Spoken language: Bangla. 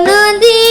নদী